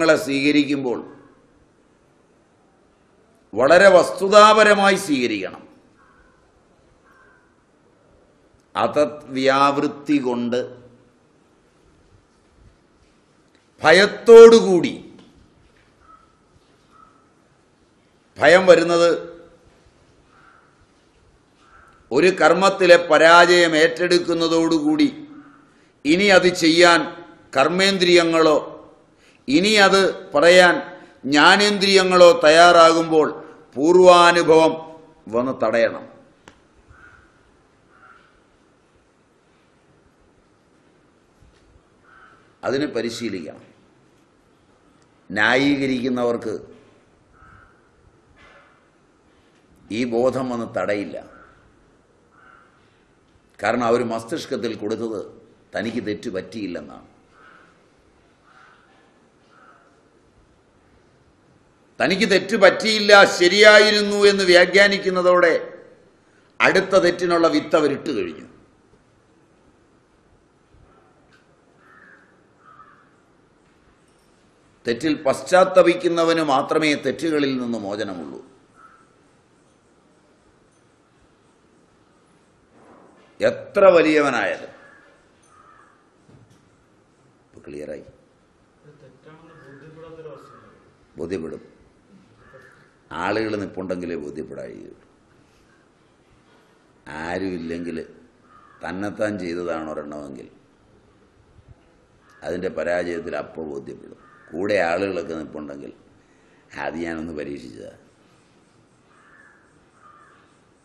സംഭവങ്ങളെ സ്വീകരിക്കുമ്പോൾ വളരെ വസ്തുതാപരമായി സ്വീകരിക്കണം. അതത് വ്യാവൃത്തി കൊണ്ട് ഭയത്തോടുകൂടി ഭയം വരുന്നത് ഒരു കർമ്മത്തിലെ പരാജയം ഏറ്റെടുക്കുന്നതോടുകൂടി ഇനി അത് ചെയ്യാൻ കർമ്മേന്ദ്രിയങ്ങളോ ഇനി അത് പറയാൻ ജ്ഞാനേന്ദ്രിയങ്ങളോ തയ്യാറാകുമ്പോൾ പൂർവാനുഭവം വന്ന് തടയണം. അതിനെ പരിശീലിക്കണം. ന്യായീകരിക്കുന്നവർക്ക് ഈ ബോധം വന്ന് തടയില്ല. കാരണം അവർ മസ്തിഷ്കത്തിൽ കൊടുത്തത് തനിക്ക് തെറ്റ് പറ്റിയില്ലെന്നാണ്. തനിക്ക് തെറ്റ് പറ്റിയില്ല ശരിയായിരുന്നു എന്ന് വ്യാഖ്യാനിക്കുന്നതോടെ അടുത്ത തെറ്റിനുള്ള വിത്ത് അവരിട്ട് കഴിഞ്ഞു. തെറ്റിൽ പശ്ചാത്തപിക്കുന്നവന് മാത്രമേ തെറ്റുകളിൽ നിന്ന് മോചനമുള്ളൂ. എത്ര വലിയവനായാലും. ക്ലിയറായി ബോധ്യപ്പെടും. ആളുകൾ നിപ്പുണ്ടെങ്കിലേ ബോധ്യപ്പെടാഴിയുള്ളൂ ആരുമില്ലെങ്കിൽ തന്നെത്താൻ ചെയ്തതാണ് ഒരെണ്ണമെങ്കിൽ അതിന്റെ പരാജയത്തിൽ അപ്പോൾ ബോധ്യപ്പെടും. കൂടെ ആളുകളൊക്കെ നിപ്പുണ്ടെങ്കിൽ അത് ഞാനൊന്ന് പരീക്ഷിച്ചതാണ്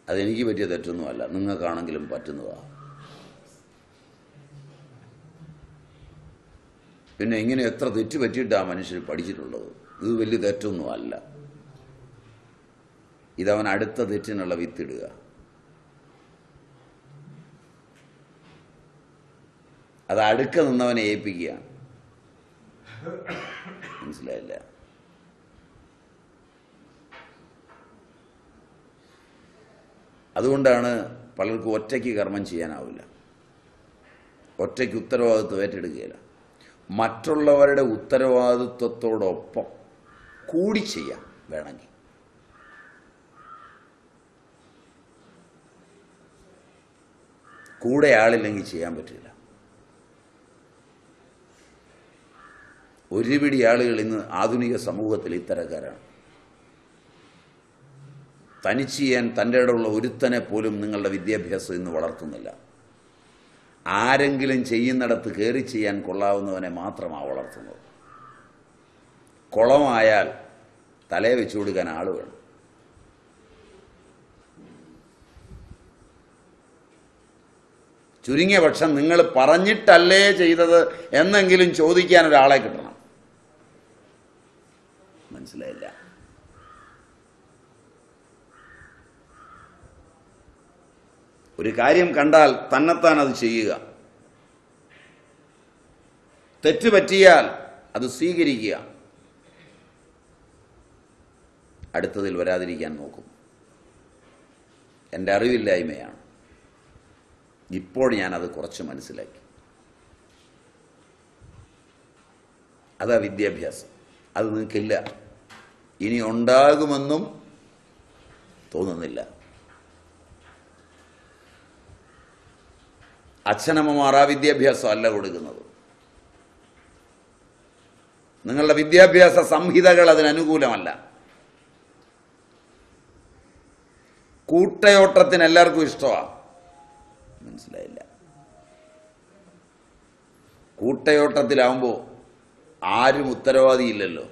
അതെനിക്ക് പറ്റിയ തെറ്റൊന്നുമല്ല. നിങ്ങൾക്കാണെങ്കിലും പറ്റുന്നതാണ് പിന്നെ ഇങ്ങനെ എത്ര തെറ്റ് പറ്റിയിട്ടാണ് മനുഷ്യർ പഠിച്ചിട്ടുള്ളത്? ഇത് വലിയ തെറ്റൊന്നും അല്ല ഇതവൻ അടുത്ത തെറ്റിനുള്ള വിത്തിടുക. അത് അടുക്ക നിന്നവനെ ഏൽപ്പിക്കുക മനസ്സിലായില്ല? അതുകൊണ്ടാണ് പലർക്കും ഒറ്റയ്ക്ക് കർമ്മം ചെയ്യാനാവില്ല. ഒറ്റയ്ക്ക് ഉത്തരവാദിത്വം ഏറ്റെടുക്കുകയില്ല. മറ്റുള്ളവരുടെ ഉത്തരവാദിത്വത്തോടൊപ്പം കൂടി ചെയ്യാം വേണമെങ്കിൽ. കൂടെ ആളില്ലെങ്കിൽ ചെയ്യാൻ പറ്റില്ല. ഒരുപിടി ആളുകൾ ഇന്ന് ആധുനിക സമൂഹത്തിൽ ഇത്തരക്കാരാണ്. തനിച്ച് ചെയ്യാൻ തന്റെ ഇടമുള്ള ഒരുത്തനെ പോലും നിങ്ങളുടെ വിദ്യാഭ്യാസം ഇന്ന് വളർത്തുന്നില്ല. ആരെങ്കിലും ചെയ്യുന്നിടത്ത് കയറി ചെയ്യാൻ കൊള്ളാവുന്നവനെ മാത്രമാണ് വളർത്തുന്നത്. കുളമായാൽ തലയെ വെച്ചു കൊടുക്കാൻ ആൾ വേണം. ചുരുങ്ങിയ പക്ഷം നിങ്ങൾ പറഞ്ഞിട്ടല്ലേ ചെയ്തത് എന്നെങ്കിലും ചോദിക്കാൻ ഒരാളെ കിട്ടണം. മനസ്സിലായില്ല? ഒരു കാര്യം കണ്ടാൽ തന്നെത്താൻ അത് ചെയ്യുക. തെറ്റ് പറ്റിയാൽ അത് സ്വീകരിക്കുക. അടുത്തതിൽ വരാതിരിക്കാൻ നോക്കും. എന്റെ അറിവില്ലായ്മയാണ്. ഇപ്പോൾ ഞാനത് കുറച്ച് മനസ്സിലാക്കി. അതാ വിദ്യാഭ്യാസം. അത് നിങ്ങൾക്കില്ല. ഇനി ഉണ്ടാകുമെന്നും തോന്നുന്നില്ല. അച്ഛനമ്മമാർ ആ വിദ്യാഭ്യാസം അല്ല കൊടുക്കുന്നത്. നിങ്ങളുടെ വിദ്യാഭ്യാസ സംഹിതകൾ അതിനനുകൂലമല്ല കൂട്ടയോട്ടത്തിന് എല്ലാവർക്കും ഇഷ്ടമാണ് മനസ്സിലായില്ല. കൂട്ടയോട്ടത്തിലാവുമ്പോൾ ആരും ഉത്തരവാദിയില്ലല്ലോ.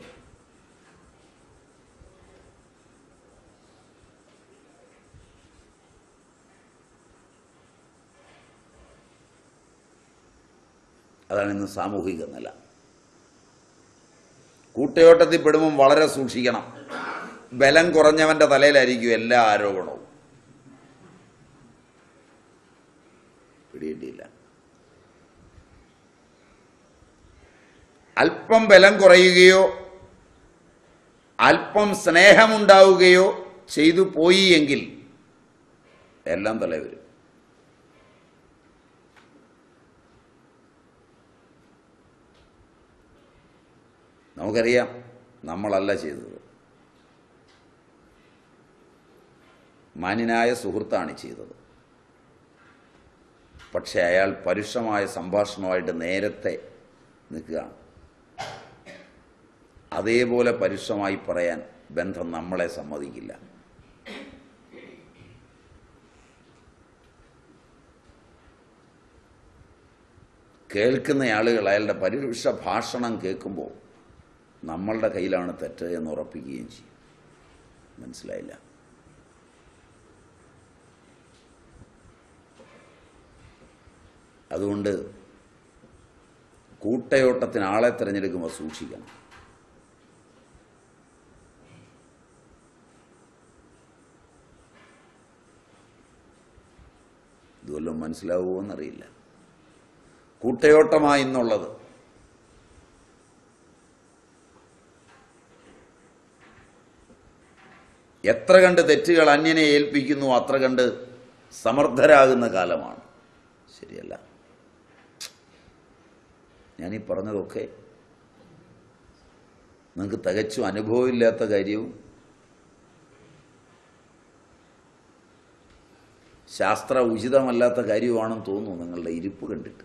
അതാണ് ഇന്ന് സാമൂഹിക നില. കൂട്ടയോട്ടത്തിൽ പെടുമ്പം വളരെ സൂക്ഷിക്കണം. ബലം കുറഞ്ഞവന്റെ തലയിലായിരിക്കും എല്ലാ ആരോപണവും പിടികിട്ടിയില്ല അല്പം ബലം കുറയുകയോ അല്പം സ്നേഹമുണ്ടാവുകയോ ചെയ്തു പോയി എങ്കിൽ എല്ലാം തല വരും നമുക്കറിയാം നമ്മളല്ല ചെയ്തത്. മാന്യനായ സുഹൃത്താണ് ചെയ്തത്. പക്ഷേ അയാൾ പരുഷമായ സംഭാഷണമായിട്ട് നേരത്തെ നിൽക്കുകയാണ്. അതേപോലെ പരുഷമായി പറയാൻ ബന്ധം നമ്മളെ സമ്മതിക്കില്ല. കേൾക്കുന്ന ആളുകൾ അയാളുടെ പരുഷ ഭാഷണം കേൾക്കുമ്പോൾ നമ്മളുടെ കയ്യിലാണ് തെറ്റ് എന്ന് ഉറപ്പിക്കുകയും ചെയ്യും. മനസ്സിലായില്ല? അതുകൊണ്ട് കൂട്ടയോട്ടത്തിന് ആളെ തിരഞ്ഞെടുക്കുമ്പോൾ സൂക്ഷിക്കണം. ഇതുവല്ലതും മനസ്സിലാവുമോ എന്നറിയില്ല കൂട്ടയോട്ടമായി എന്നുള്ളത്. എത്ര കണ്ട് തെറ്റുകൾ അന്യനെ ഏൽപ്പിക്കുന്നു അത്ര കണ്ട് സമർത്ഥരാകുന്ന കാലമാണ്. ശരിയല്ല. ഞാനീ പറഞ്ഞതൊക്കെ. നിങ്ങൾക്ക് തികച്ചും അനുഭവമില്ലാത്ത കാര്യവും ശാസ്ത്ര ഉചിതമല്ലാത്ത കാര്യമാണെന്ന് തോന്നുന്നു നിങ്ങളുടെ ഇരിപ്പ് കണ്ടിട്ട്.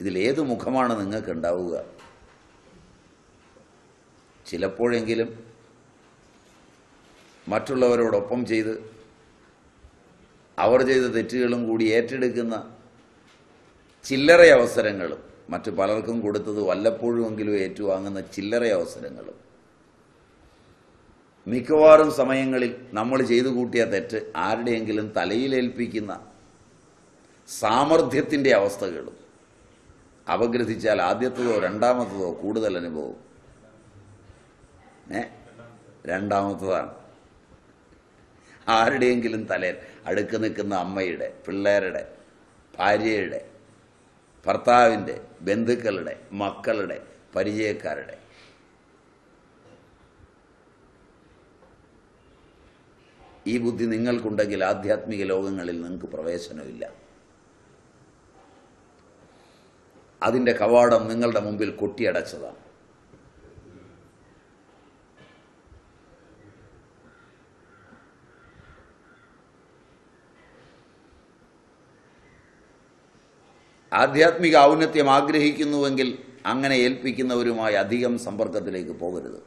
ഇതിലേത് മുഖമാണ് നിങ്ങൾക്ക് ഉണ്ടാവുക ചിലപ്പോഴെങ്കിലും മറ്റുള്ളവരോടൊപ്പം ചെയ്ത് അവർ ചെയ്ത തെറ്റുകളും കൂടി ഏറ്റെടുക്കുന്ന ചില്ലറ അവസരങ്ങളും മറ്റു പലർക്കും കൊടുത്തത് വല്ലപ്പോഴുമെങ്കിലും ഏറ്റുവാങ്ങുന്ന ചില്ലറ അവസരങ്ങളും മിക്കവാറും സമയങ്ങളിൽ നമ്മൾ ചെയ്തു കൂട്ടിയ തെറ്റ് ആരുടെയെങ്കിലും തലയിലേൽപ്പിക്കുന്ന സാമർഥ്യത്തിന്റെ അവസ്ഥകളും അപഗ്രഥിച്ചാൽ ആദ്യത്തതോ രണ്ടാമത്തതോ കൂടുതൽ അനുഭവം. ഏ? രണ്ടാമത്തതാണ്. ആരുടെയെങ്കിലും തലയിൽ അടുക്ക് നിൽക്കുന്ന അമ്മയുടെ പിള്ളേരുടെ ഭാര്യയുടെ ഭർത്താവിന്റെ ബന്ധുക്കളുടെ മക്കളുടെ പരിചയക്കാരുടെ ഈ ബുദ്ധി നിങ്ങൾക്കുണ്ടെങ്കിൽ ആധ്യാത്മിക ലോകങ്ങളിൽ നിങ്ങൾക്ക് പ്രവേശനമില്ല. അതിന്റെ കവാടം നിങ്ങളുടെ മുമ്പിൽ കൊട്ടിയടച്ചതാണ്. ആധ്യാത്മിക ഔന്നത്യം ആഗ്രഹിക്കുന്നുവെങ്കിൽ അങ്ങനെ ഏൽപ്പിക്കുന്നവരുമായി അധികം സമ്പർക്കത്തിലേക്ക് പോകരുത്.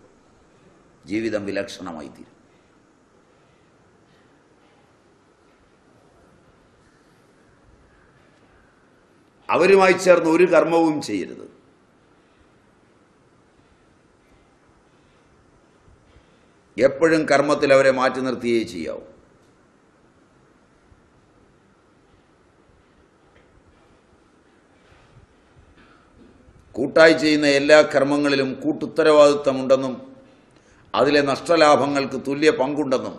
ജീവിതം വിലക്ഷണമായി തീരും അവരുമായി ചേർന്ന് ഒരു കർമ്മവും ചെയ്യരുത്. എപ്പോഴും കർമ്മത്തിൽ അവരെ മാറ്റി നിർത്തിയേ ചെയ്യാവൂ. കൂട്ടായി ചെയ്യുന്ന എല്ലാ കർമ്മങ്ങളിലും കൂട്ടുത്തരവാദിത്തമുണ്ടെന്നും അതിലെ നഷ്ടലാഭങ്ങൾക്ക് തുല്യ പങ്കുണ്ടെന്നും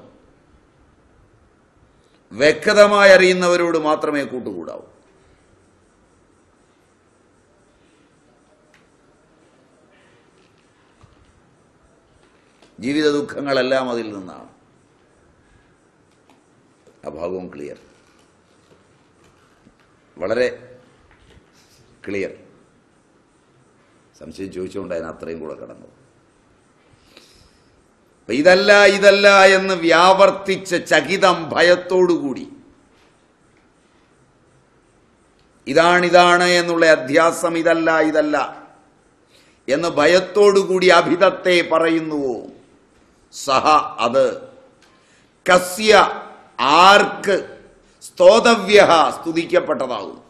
വ്യക്തമായി അറിയുന്നവരോട് മാത്രമേ കൂട്ടുകൂടാവൂ. ജീവിത ദുഃഖങ്ങളെല്ലാം അതിൽ നിന്നാണ്. ആ ഭാഗവും ക്ലിയർ വളരെ ക്ലിയർ സംശയം ചോദിച്ചുകൊണ്ട് അതിന് അത്രയും കൂടെ കടന്നു. ഇതല്ല ഇതല്ല എന്ന് വ്യാവർത്തിച്ച ചകിതം ഭയത്തോടുകൂടി. ഇതാണിതാണ് എന്നുള്ള അധ്യാസം ഇതല്ല ഇതല്ല എന്ന് ഭയത്തോടുകൂടി അഭിതത്തെ പറയുന്നുവോ? സഹ അത്. കസ്യ ആർക്ക് സ്തോതവ്യ സ്തുതിക്കപ്പെട്ടതാകും.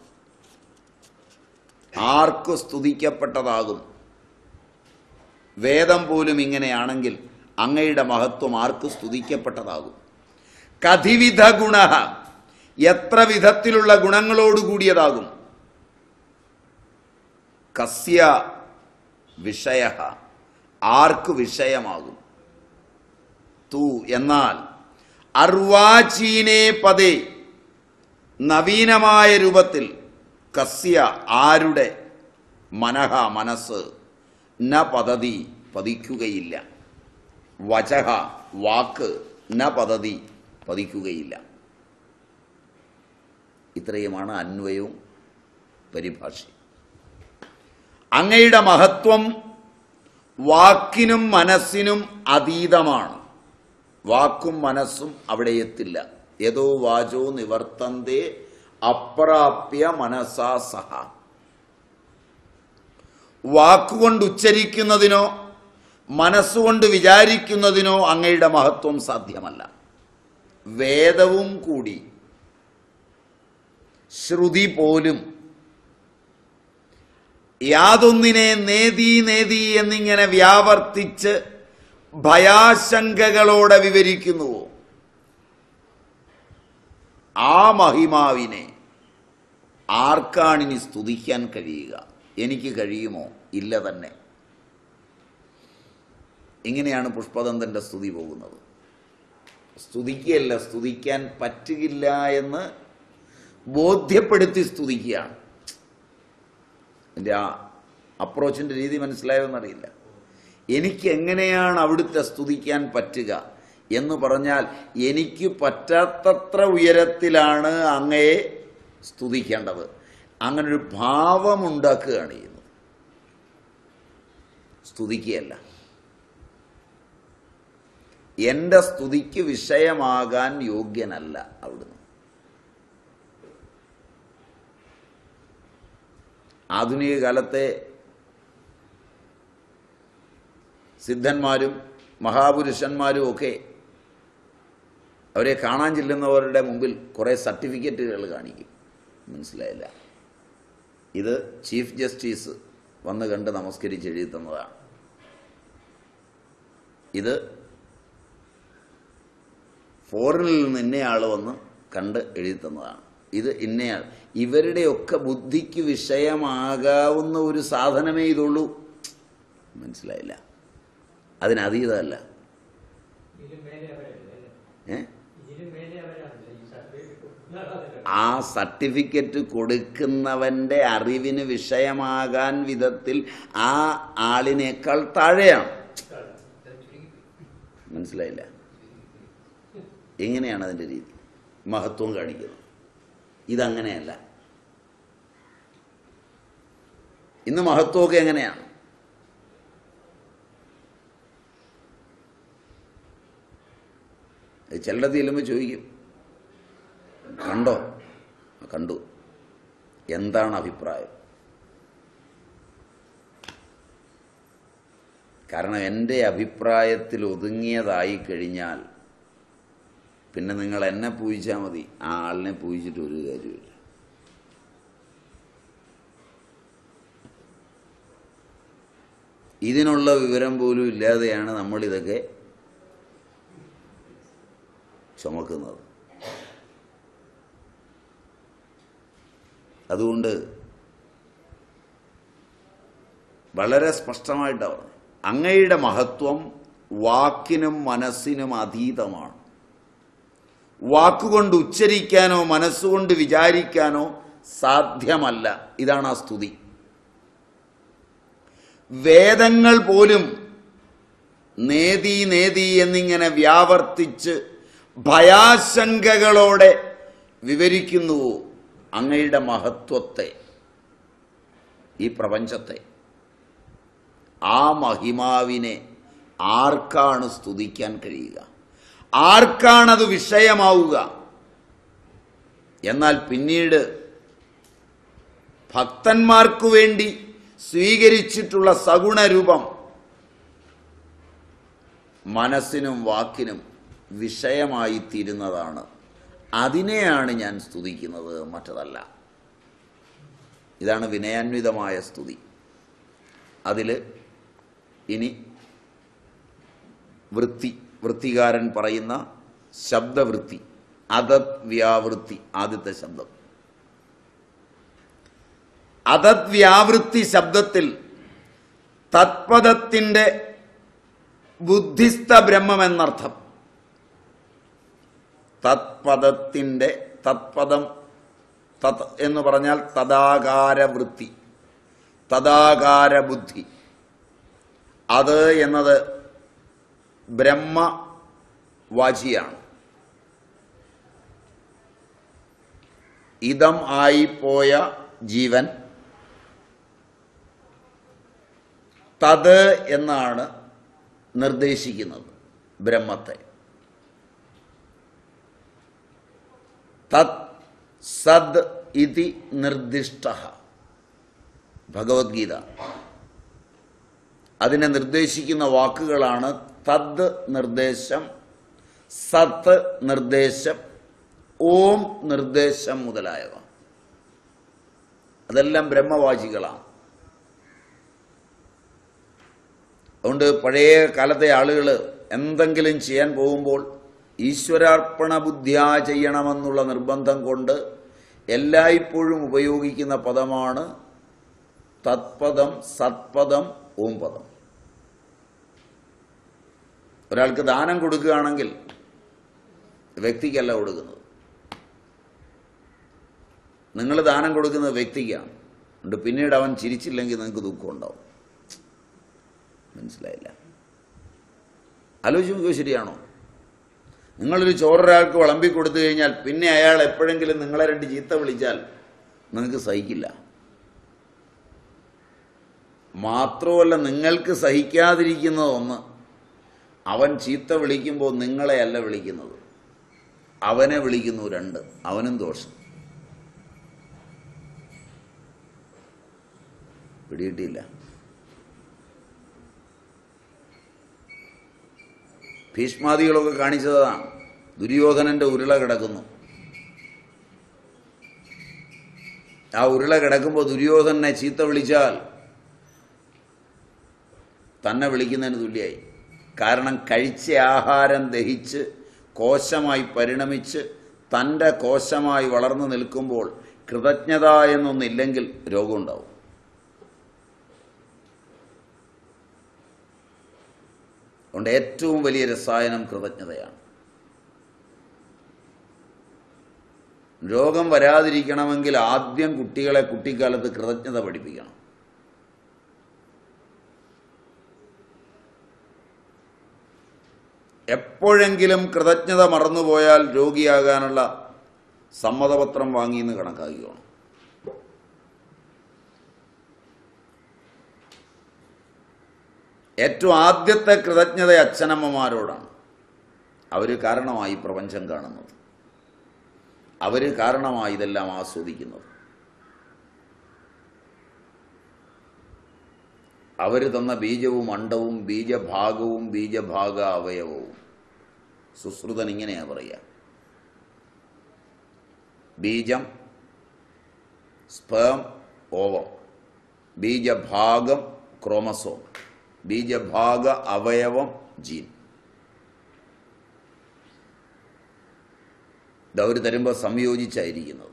ആർക്ക് സ്തുതിക്കപ്പെട്ടതാകും. വേദം പോലും ഇങ്ങനെയാണെങ്കിൽ അങ്ങയുടെ മഹത്വം ആർക്ക് സ്തുതിക്കപ്പെട്ടതാകും. കഥിവിധ ഗുണ എത്ര വിധത്തിലുള്ള ഗുണങ്ങളോടുകൂടിയതാകും കസ്യ വിഷയ ആർക്ക് വിഷയമാകും. തു എന്നാൽ അർവാചീനേ പദേ നവീനമായ രൂപത്തിൽ കസ്യ ആരുടെ മനഹ മനസ്സ് ന പദ്ധതി പതിക്കുകയില്ല. വചഹ വാക്ക് ന പദ്ധതി പതിക്കുകയില്ല. ഇത്രയുമാണ് അന്വയവും പരിഭാഷയും. അങ്ങയുടെ മഹത്വം വാക്കിനും മനസ്സിനും അതീതമാണ്. വാക്കും മനസ്സും അവിടെ എത്തില്ല ഏതോ വാചോ നിവർത്തന്തേ അപ്രാപ്യ മനസാ സഹ. വാക്കുകൊണ്ട് ഉച്ചരിക്കുന്നതിനോ മനസ്സുകൊണ്ട് വിചാരിക്കുന്നതിനോ അങ്ങയുടെ മഹത്വം സാധ്യമല്ല. വേദവും കൂടി. ശ്രുതി പോലും. യാതൊന്നിനെ നേതി നേതി എന്നിങ്ങനെ വ്യാവർത്തിച്ച് ഭയാശങ്കകളോടെ വിവരിക്കുന്നുവോ ആ മഹിമാവിനെ ആർക്കാണിനി സ്തുതിക്കാൻ കഴിയുക? എനിക്ക് കഴിയുമോ? ഇല്ല തന്നെ. ഇങ്ങനെയാണ് പുഷ്പദന്തന്റെ സ്തുതി പോകുന്നത്. സ്തുതിക്കുകയല്ല സ്തുതിക്കാൻ പറ്റുകില്ല എന്ന് ബോധ്യപ്പെടുത്തി സ്തുതിക്കുകയാണ്. എന്റെ ആ അപ്രോച്ചിന്റെ രീതി മനസ്സിലായോന്നറിയില്ല എനിക്ക് എങ്ങനെയാണ് അവിടുത്തെ സ്തുതിക്കാൻ പറ്റുക എന്ന് പറഞ്ഞാൽ എനിക്ക് പറ്റാത്തത്ര ഉയരത്തിലാണ് അങ്ങയെ സ്തുതിക്കേണ്ടത്. അങ്ങനൊരു ഭാവമുണ്ടാക്കുകയാണ് ചെയ്യുന്നത്. സ്തുതിക്കുകയല്ല. എന്റെ സ്തുതിക്ക് വിഷയമാകാൻ യോഗ്യനല്ല അവിടുന്ന്. ആധുനിക കാലത്തെ സിദ്ധന്മാരും മഹാപുരുഷന്മാരും ഒക്കെ അവരെ കാണാൻ ചെല്ലുന്നവരുടെ മുമ്പിൽ കുറേ സർട്ടിഫിക്കറ്റുകൾ കാണിക്കും. മനസ്സിലായില്ല. ഇത് ചീഫ് ജസ്റ്റിസ് വന്ന് കണ്ട് നമസ്കരിച്ച് എഴുതി തന്നതാണ് ഇത് ഫോറിനിൽ നിന്ന് ഇന്നയാൾ വന്ന് കണ്ട് എഴുതി തന്നതാണ് ഇത് ഇന്നയാൾ. ഇവരുടെയൊക്കെ ബുദ്ധിക്ക് വിഷയമാകാവുന്ന ഒരു സാധനമേ ഇതുള്ളൂ. മനസ്സിലായില്ല. അതിനതീതമല്ല ആ സർട്ടിഫിക്കറ്റ് കൊടുക്കുന്നവന്റെ അറിവിന് വിഷയമാകാൻ വിധത്തിൽ ആ ആളിനേക്കാൾ താഴെയാണ്. മനസ്സിലായില്ല? എങ്ങനെയാണ് അതിന്റെ രീതി? മഹത്വം കാണിക്കുന്നത് ഇതങ്ങനെയല്ല. ഇന്ന് മഹത്വമൊക്കെ എങ്ങനെയാണ്? ചിലടത്ത് ചെല്ലുമ്പോൾ ചോദിക്കും. കണ്ടോ? കണ്ടു. എന്താണ് അഭിപ്രായം? കാരണം എന്റെ അഭിപ്രായത്തിൽ ഒതുങ്ങിയതായി കഴിഞ്ഞാൽ പിന്നെ നിങ്ങൾ എന്നെ പൂജിച്ചാൽ മതി. ആ ആളിനെ പൂജിച്ചിട്ട് ഒരു കാര്യമില്ല ഇതിനുള്ള വിവരം പോലും ഇല്ലാതെയാണ് നമ്മളിതൊക്കെ ചുമക്കുന്നത്. അതുകൊണ്ട് വളരെ സ്പഷ്ടമായിട്ടാണ് അങ്ങയുടെ മഹത്വം വാക്കിനും മനസ്സിനും അതീതമാണ്. വാക്കുകൊണ്ട് ഉച്ചരിക്കാനോ മനസ്സുകൊണ്ട് വിചാരിക്കാനോ സാധ്യമല്ല. ഇതാണ് ആ സ്തുതി. വേദങ്ങൾ പോലും നേതി നേതി എന്നിങ്ങനെ വ്യാവർത്തിച്ച് ഭയാശങ്കകളോടെ വിവരിക്കുന്നുവോ അങ്ങയുടെ മഹത്വത്തെ ഈ പ്രപഞ്ചത്തെ. ആ മഹിമാവിനെ ആർക്കാണ് സ്തുതിക്കാൻ കഴിയുക? ആർക്കാണത് വിഷയമാവുക? എന്നാൽ പിന്നീട് ഭക്തന്മാർക്കു വേണ്ടി സ്വീകരിച്ചിട്ടുള്ള സഗുണരൂപം മനസ്സിനും വാക്കിനും വിഷയമായി തീരുന്നതാണ് അതിനെയാണ് ഞാൻ സ്തുതിക്കുന്നത് മറ്റതല്ല. ഇതാണ് വിനയാന്വിതമായ സ്തുതി. അതിൽ ഇനി വൃത്തി വൃത്തികാരൻ പറയുന്ന ശബ്ദവൃത്തി അതത് വ്യാവൃത്തി ആദ്യത്തെ ശബ്ദം. അതത് വ്യാവൃത്തി ശബ്ദത്തിൽ തത്പദത്തിന്റെ ബുദ്ധിസ്ഥ ബ്രഹ്മം എന്നർത്ഥം തത്പദത്തിന്റെ തത്പദം തത് എന്ന് പറഞ്ഞാൽ തദാകാര വൃത്തി തദാകാര ബുദ്ധി അത് എന്നത് ബ്രഹ്മവാചിയാണ്. ഇതം ആയിപ്പോയ പോയ ജീവൻ തത് എന്നാണ് നിർദ്ദേശിക്കുന്നത് ബ്രഹ്മത്തെ. തത് സദ് ഇതി നിർദ്ദിഷ്ട. ഭഗവത്ഗീത. അതിനെ നിർദ്ദേശിക്കുന്ന വാക്കുകളാണ് തദ് നിർദ്ദേശം സത്ത് നിർദ്ദേശം ഓം നിർദ്ദേശം മുതലായവ. അതെല്ലാം ബ്രഹ്മവാചികളാണ്. അതുകൊണ്ട് പഴയ കാലത്തെ ആളുകൾ എന്തെങ്കിലും ചെയ്യാൻ പോകുമ്പോൾ ഈശ്വരാർപ്പണ ബുദ്ധിയാ ചെയ്യണമെന്നുള്ള നിർബന്ധം കൊണ്ട് എല്ലായ്പ്പോഴും ഉപയോഗിക്കുന്ന പദമാണ് തത്പദം സത്പദം ഓം പദം ഒരാൾക്ക് ദാനം കൊടുക്കുകയാണെങ്കിൽ വ്യക്തിക്കല്ല കൊടുക്കുന്നത്. നിങ്ങൾ ദാനം കൊടുക്കുന്നത് വ്യക്തിക്കാണ്. അതുകൊണ്ട് പിന്നീട് അവൻ ചിരിച്ചില്ലെങ്കിൽ നിങ്ങൾക്ക് ദുഃഖം ഉണ്ടാവും. മനസ്സിലായില്ല. നോക്കുക ശരിയാണോ? നിങ്ങളൊരു ചോറൊരാൾക്ക് വിളമ്പി കൊടുത്തു കഴിഞ്ഞാൽ പിന്നെ അയാൾ എപ്പോഴെങ്കിലും നിങ്ങളെ രണ്ട് ചീത്ത വിളിച്ചാൽ നിങ്ങൾക്ക് സഹിക്കില്ല. മാത്രമല്ല നിങ്ങൾക്ക് സഹിക്കാതിരിക്കുന്നത് ഒന്ന് അവൻ ചീത്ത വിളിക്കുമ്പോൾ നിങ്ങളെയല്ല വിളിക്കുന്നത്. അവനെ വിളിക്കുന്നു രണ്ട് അവനും ദോഷം. പിടികിട്ടിയില്ല. ഭീഷ്മാദികളൊക്കെ കാണിച്ചതാണ്. ദുര്യോധനന്റെ ഉരുള കിടക്കുന്നു. ആ ഉരുള കിടക്കുമ്പോൾ ദുര്യോധനെ ചീത്ത വിളിച്ചാൽ തന്നെ വിളിക്കുന്നതിന് തുല്യമായി കാരണം കഴിച്ച ആഹാരം ദഹിച്ച് കോശമായി പരിണമിച്ച് തന്റെ കോശമായി വളർന്നു നിൽക്കുമ്പോൾ കൃതജ്ഞത എന്നൊന്നില്ലെങ്കിൽ രോഗമുണ്ടാവും. അതുകൊണ്ട് ഏറ്റവും വലിയ രസായനം കൃതജ്ഞതയാണ്. രോഗം വരാതിരിക്കണമെങ്കിൽ ആദ്യം കുട്ടികളെ കുട്ടിക്കാലത്ത് കൃതജ്ഞത പഠിപ്പിക്കണം. എപ്പോഴെങ്കിലും കൃതജ്ഞത മറന്നുപോയാൽ രോഗിയാകാനുള്ള സമ്മതപത്രം വാങ്ങിയെന്ന് കണക്കാക്കിക്കോണം. ഏറ്റവും ആദ്യത്തെ കൃതജ്ഞത അച്ഛനമ്മമാരോടാണ് അവർ കാരണമായി പ്രപഞ്ചം കാണുന്നത്. അവർ കാരണമായി ഇതെല്ലാം ആസ്വദിക്കുന്നത്. അവർ തന്ന ബീജവും അണ്ടവും ബീജഭാഗവും ബീജഭാഗ അവയവവും. സുശ്രുതൻ ഇങ്ങനെയാണ് പറയുക. ബീജം സ്പേം ഓവം. ബീജഭാഗം ക്രോമസോം. ബീജഭാഗ അവയവം ജീൻ. ദൗര് തരുമ്പോൾ സംയോജിച്ചായിരിക്കുന്നത്.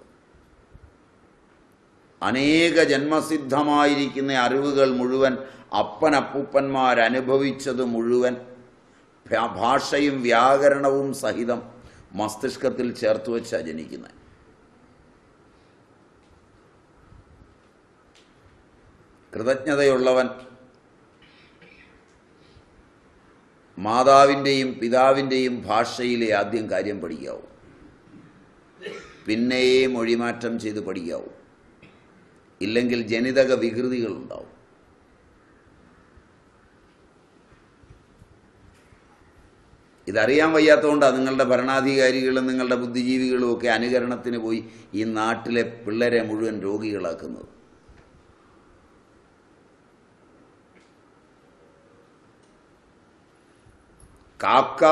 അനേക ജന്മസിദ്ധമായിരിക്കുന്ന അറിവുകൾ മുഴുവൻ അപ്പനപ്പൂപ്പന്മാർ അനുഭവിച്ചത് മുഴുവൻ ഭാഷയും വ്യാകരണവും സഹിതം മസ്തിഷ്കത്തിൽ ചേർത്ത് വെച്ചാണ് ജനിക്കുന്നത് കൃതജ്ഞതയുള്ളവൻ മാതാവിന്റെയും പിതാവിന്റെയും ഭാഷയിലെ ആദ്യം കാര്യം പഠിക്കാവും. പിന്നെയേ മൊഴിമാറ്റം ചെയ്ത് പഠിക്കാവും. ഇല്ലെങ്കിൽ ജനിതക വികൃതികൾ ഉണ്ടാവും ഇതറിയാൻ വയ്യാത്തതുകൊണ്ടാണ് നിങ്ങളുടെ ഭരണാധികാരികളും നിങ്ങളുടെ ബുദ്ധിജീവികളും ഒക്കെ അനുകരണത്തിന് പോയി ഈ നാട്ടിലെ പിള്ളേരെ മുഴുവൻ രോഗികളാക്കുന്നത്. കാക്ക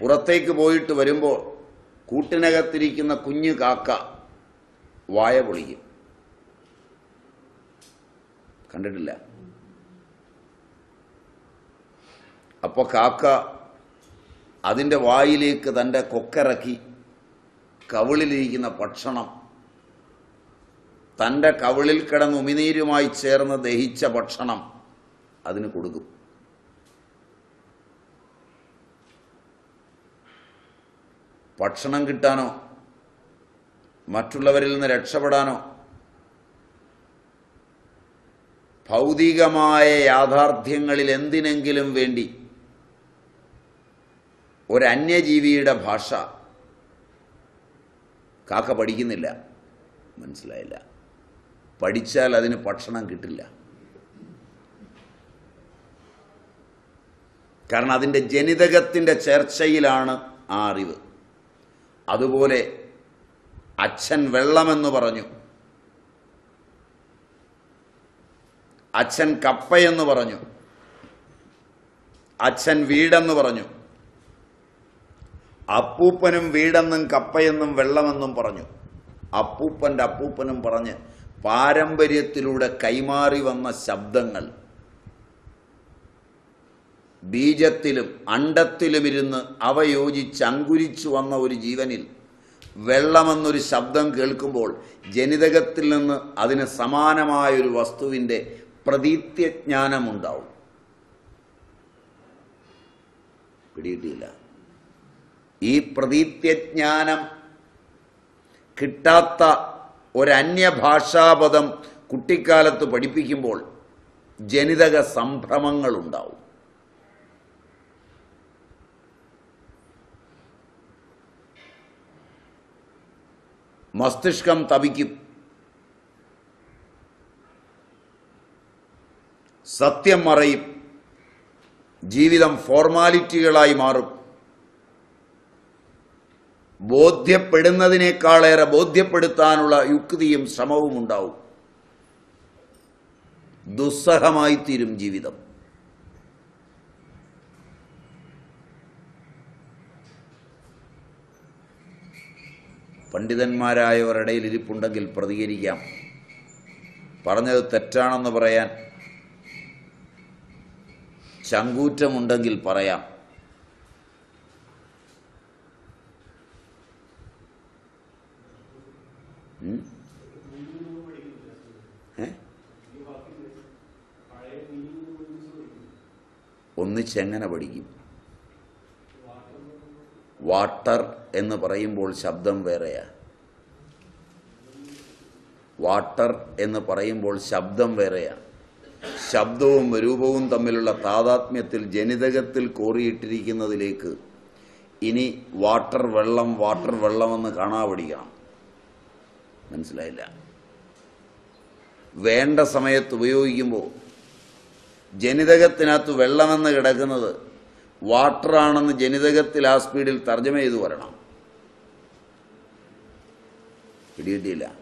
പുറത്തേക്ക് പോയിട്ട് വരുമ്പോൾ കൂട്ടിനകത്തിരിക്കുന്ന കുഞ്ഞു കാക്ക വായ പൊളിക്കും. കണ്ടിട്ടില്ല? അപ്പോൾ കാക്ക അതിന്റെ വായിലേക്ക് തന്റെ കൊക്കിറക്കി കവിളിലിരിക്കുന്ന ഭക്ഷണം തന്റെ കവിളിൽ കിടന്ന് ഉമിനീരുമായി ചേർന്ന് ദഹിച്ച ഭക്ഷണം അതിന് കൊടുക്കും. ഭക്ഷണം കിട്ടാനോ മറ്റുള്ളവരിൽ നിന്ന് രക്ഷപ്പെടാനോ ഭൗതികമായ യാഥാർത്ഥ്യങ്ങളിൽ എന്തിനെങ്കിലും വേണ്ടി ഒരന്യജീവിയുടെ ഭാഷ കാക്ക പഠിക്കുന്നില്ല. മനസ്സിലായില്ല. പഠിച്ചാൽ അതിന് ഭക്ഷണം കിട്ടില്ല. കാരണം അതിന്റെ ജനിതകത്തിന്റെ ചേർച്ചയിലാണ് ആ അറിവ്. അതുപോലെ അച്ഛൻ വെള്ളമെന്ന് പറഞ്ഞു. അച്ഛൻ കപ്പയെന്ന് പറഞ്ഞു. അച്ഛൻ വീടെന്ന് പറഞ്ഞു. അപ്പൂപ്പനും വീടെന്നും കപ്പയെന്നും വെള്ളമെന്നും പറഞ്ഞു. അപ്പൂപ്പന്റെ അപ്പൂപ്പനും പറഞ്ഞ് പാരമ്പര്യത്തിലൂടെ കൈമാറി വന്ന ശബ്ദങ്ങൾ. ബീജത്തിലും അണ്ടത്തിലുമിരുന്ന് അവ യോജിച്ച് അങ്കുരിച്ചു വന്ന ഒരു ജീവനിൽ വെള്ളമെന്നൊരു ശബ്ദം കേൾക്കുമ്പോൾ ജനിതകത്തിൽ നിന്ന് അതിന് സമാനമായൊരു വസ്തുവിന്റെ പ്രതീത്യജ്ഞാനമുണ്ടാവും. പിടിയിട്ടില്ല ഈ പ്രതീത്യജ്ഞാനം കിട്ടാത്ത ഒരന്യഭാഷാപദം കുട്ടിക്കാലത്ത് പഠിപ്പിക്കുമ്പോൾ ജനിതക സംഭ്രമങ്ങളുണ്ടാവും. മസ്തിഷ്കം തപിക്കും സത്യം മറയും. ജീവിതം ഫോർമാലിറ്റികളായി മാറും. ബോധ്യപ്പെടുന്നതിനേക്കാളേറെ ബോധ്യപ്പെടുത്താനുള്ള യുക്തിയും ശ്രമവും ഉണ്ടാവും. ദുസ്സഹമായിത്തീരും ജീവിതം. പണ്ഡിതന്മാരായവരുടെ ഇടയിൽ ഇരിപ്പുണ്ടെങ്കിൽ പ്രതികരിക്കാം. പറഞ്ഞത് തെറ്റാണെന്ന് പറയാൻ ചങ്കൂറ്റമുണ്ടെങ്കിൽ പറയാം? ഒന്നിച്ചെങ്ങനെ പഠിക്കും? വാട്ടർ എന്ന് പറയുമ്പോൾ ശബ്ദം വേറെയാ. വാട്ടർ എന്ന് പറയുമ്പോൾ ശബ്ദം വേറെയാണ് ശബ്ദവും രൂപവും തമ്മിലുള്ള താതാത്മ്യത്തിൽ ജനിതകത്തിൽ കോറിയിട്ടിരിക്കുന്നതിലേക്ക് ഇനി വാട്ടർ വെള്ളം വാട്ടർ വെള്ളമെന്ന് കാണാ മനസ്സിലായില്ല. വേണ്ട സമയത്ത് ഉപയോഗിക്കുമ്പോൾ ജനിതകത്തിനകത്ത് വെള്ളമെന്ന് കിടക്കുന്നത് വാട്ടറാണെന്ന് ജനിതകത്തിൽ ആ സ്പീഡിൽ തർജമ ചെയ്തു വരണം. പിടികിട്ടിയില്ല.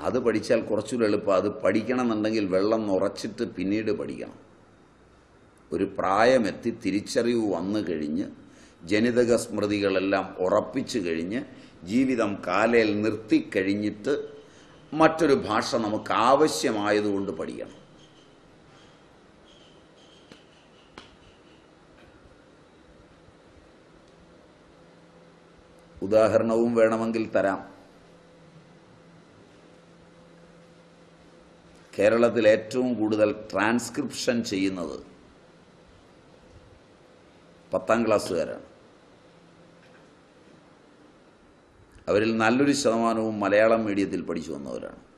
അത് പഠിച്ചാൽ കുറച്ചുകൂടെ എളുപ്പം. അത് പഠിക്കണമെന്നുണ്ടെങ്കിൽ വെള്ളം നിറച്ചിട്ട് പിന്നീട് പഠിക്കണം. ഒരു പ്രായമെത്തി തിരിച്ചറിവ് വന്നു കഴിഞ്ഞ് ജനിതക സ്മൃതികളെല്ലാം ഉറപ്പിച്ചു കഴിഞ്ഞ് ജീവിതം കാലയിൽ നിർത്തിക്കഴിഞ്ഞിട്ട് മറ്റൊരു ഭാഷ നമുക്ക് ആവശ്യമായതുകൊണ്ട് പഠിക്കണം. ഉദാഹരണവും വേണമെങ്കിൽ തരാം. കേരളത്തിൽ ഏറ്റവും കൂടുതൽ ട്രാൻസ്ക്രിപ്ഷൻ ചെയ്യുന്നത് പത്താം ക്ലാസ്സുകാരാണ്. അവരിൽ നല്ലൊരു ശതമാനവും മലയാളം മീഡിയത്തിൽ പഠിച്ചു വന്നവരാണ്.